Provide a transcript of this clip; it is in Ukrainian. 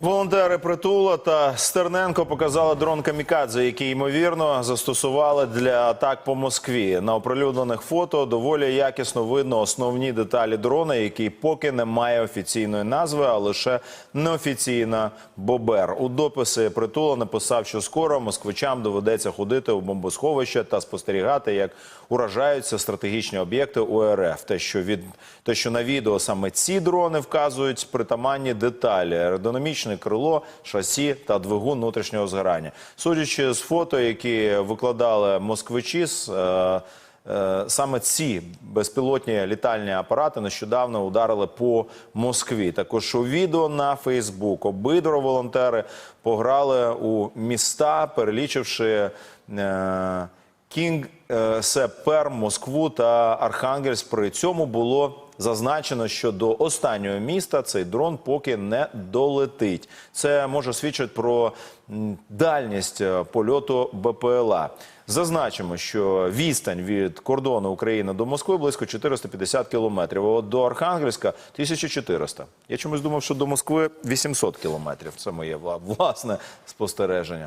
Волонтери притула та Стерненко показали дрон камікадзе, який ймовірно застосували для атак по Москві. На оприлюднених фото доволі якісно видно основні деталі дрона, який поки не має офіційної назви, а лише неофіційна бобер. У дописи притула написав, що скоро москвичам доведеться ходити у бомбосховище та спостерігати, як уражаються стратегічні об'єкти УРФ. Те, що від те, що на відео саме ці дрони вказують притаманні деталі: аеродинамічне крило, шасі та двигун внутрішнього згорання. Судячи з фото, які викладали москвичі. з, е, Е, Саме ці безпілотні літальні апарати нещодавно ударили по Москві. Також у відео на Фейсбук обидва волонтери пограли у міста, перелічивши е, Кінг Сепер, Москву та Архангельськ. При цьому було зазначено, що до останнього міста цей дрон поки не долетить. Це може свідчити про дальність е, польоту БПЛА. Зазначимо, що відстань від кордону України до Москви близько 450 кілометрів. А от до Архангельська 1400. Я чомусь думав, що до Москви 800 кілометрів. Це моє вла- власне спостереження.